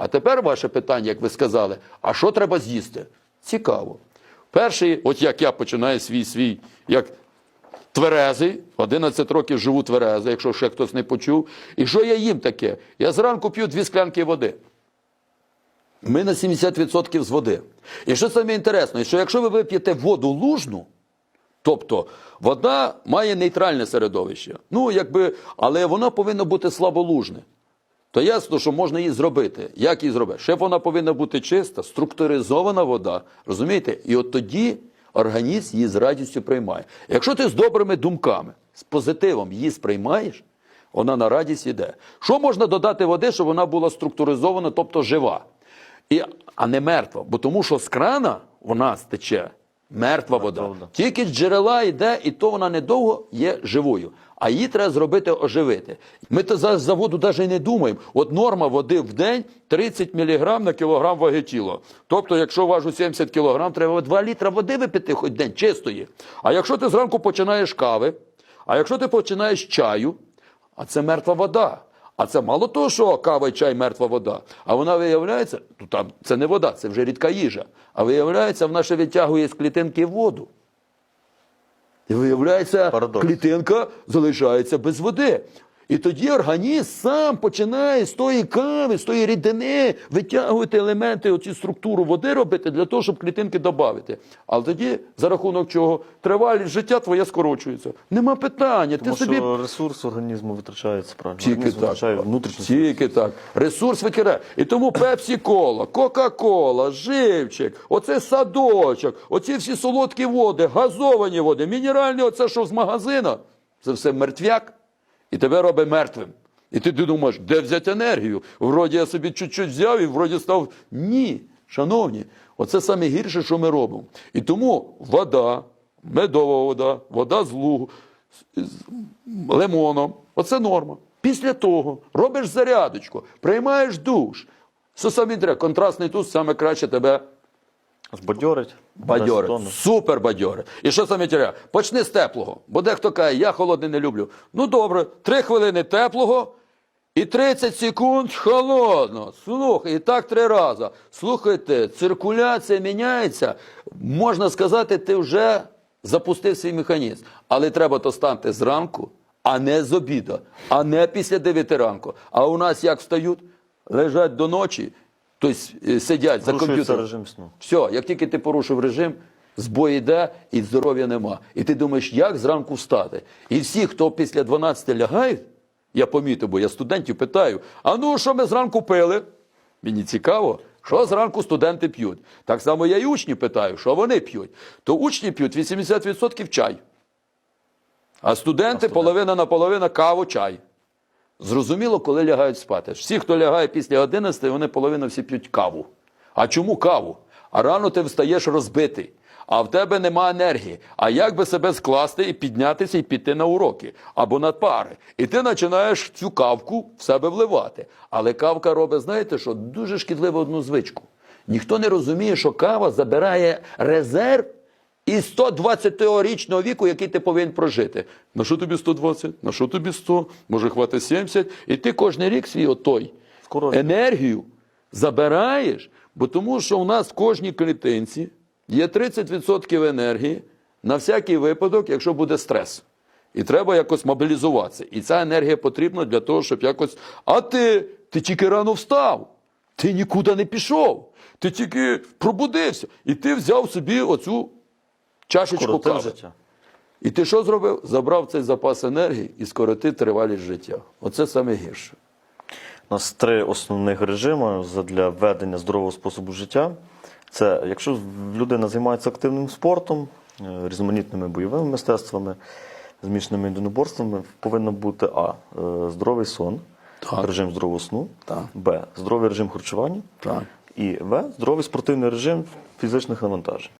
А тепер ваше питання, як ви сказали, а що треба з'їсти? Цікаво. Перший, от як я починаю свій свій, як тверезий, 11 років живу тверезий, якщо ще хтось не почув. І що я їм таке? Я зранку п'ю дві склянки води. Ми на 70% з води. І що саме інтересно, що якщо ви вип'єте воду лужну, тобто вода має нейтральне середовище, ну якби, але вона повинна бути слаболужне. То ясно, що можна її зробити. Як її зробити? Ще вона повинна бути чиста, структуризована вода. Розумієте? І от тоді організм її з радістю приймає. Якщо ти з добрими думками, з позитивом її сприймаєш, вона на радість йде. Що можна додати води, щоб вона була структуризована, тобто жива? І, а не мертва. Бо тому що з крана вона стече мертва вода. вода. Тільки з джерела йде, і то вона недовго є живою. А її треба зробити оживити. Ми то за, за воду навіть не думаємо. От норма води в день 30 мг на кілограм ваги тіла. Тобто, якщо важу 70 кг, треба 2 літра води випити хоч день чистої. А якщо ти зранку починаєш кави, а якщо ти починаєш чаю, а це мертва вода. А це мало того, що кава і чай мертва вода. А вона виявляється, ну там це не вода, це вже рідка їжа. А виявляється, вона ще відтягує з клітинки воду. І виявляється, Парадокс. клітинка залишається без води. І тоді організм сам починає з тої кави, з тої рідини витягувати елементи, оці структуру води робити для того, щоб клітинки додати. Але тоді, за рахунок чого, тривалість життя твоя скорочується. Нема питання. Тому ти собі що ресурс організму витрачається правильно. тільки Організм так. витрачає внутрішній Тільки так. Ресурс викидає. І тому пепсі кола, Кока-Кола, живчик, оце садочок, оці всі солодкі води, газовані води, мінеральні, оце що з магазина. Це все мертвяк і тебе робить мертвим. І ти, ти думаєш, де взяти енергію? Вроді я собі чуть-чуть взяв і вроді став. Ні, шановні, оце саме гірше, що ми робимо. І тому вода, медова вода, вода з лугу, з- лимоном. Оце норма. Після того робиш зарядочку, приймаєш душ. Що саме треба? Контрастний душ саме краще тебе Збадьорить. бадьорить. Супер бадьорить. І що саме треба? Почни з теплого. Бо дехто каже, я холодний не люблю. Ну добре, три хвилини теплого і 30 секунд холодно. Слухай, і так три рази. Слухайте, циркуляція міняється. Можна сказати, ти вже запустив свій механізм. Але треба то стати зранку, а не з обіду, а не після 9 ранку. А у нас як встають? Лежать до ночі, тобто е, сидять за комп'ютером. режим сну. Все, як тільки ти порушив режим, збой йде і здоров'я нема. І ти думаєш, як зранку встати? І всі, хто після 12 лягають, я помітив, бо я студентів питаю: а ну, що ми зранку пили? Мені цікаво, що зранку студенти п'ють. Так само я і учнів питаю, що вони п'ють. То учні п'ють 80% чай. А студенти половина на половина каву, чай. Зрозуміло, коли лягають спати. Всі, хто лягає після 11, вони половина всі п'ють каву. А чому каву? А рано ти встаєш розбитий, а в тебе нема енергії. А як би себе скласти і піднятися і піти на уроки або на пари? І ти починаєш цю кавку в себе вливати. Але кавка робить, знаєте що, дуже шкідливу одну звичку. Ніхто не розуміє, що кава забирає резерв із 120-річного віку, який ти повинен прожити. На що тобі 120? На що тобі 100? Може, хватить 70? І ти кожен рік свій отой Скоро енергію забираєш, бо тому що у нас в кожній клітинці є 30% енергії на всякий випадок, якщо буде стрес. І треба якось мобілізуватися. І ця енергія потрібна для того, щоб якось. А ти, ти тільки рано встав, ти нікуди не пішов, ти тільки пробудився. І ти взяв собі оцю чашечку скоротив кави. життя. І ти що зробив? Забрав цей запас енергії і скоротив тривалість життя. Оце саме гірше. У нас три основних режими для ведення здорового способу життя. Це якщо людина займається активним спортом, е, різноманітними бойовими мистецтвами, змішаними єдиноборствами, повинно бути А. е, Здоровий сон, Так. режим здорового сну, Так. Б. Здоровий режим харчування Так. і В. Здоровий спортивний режим фізичних навантажень.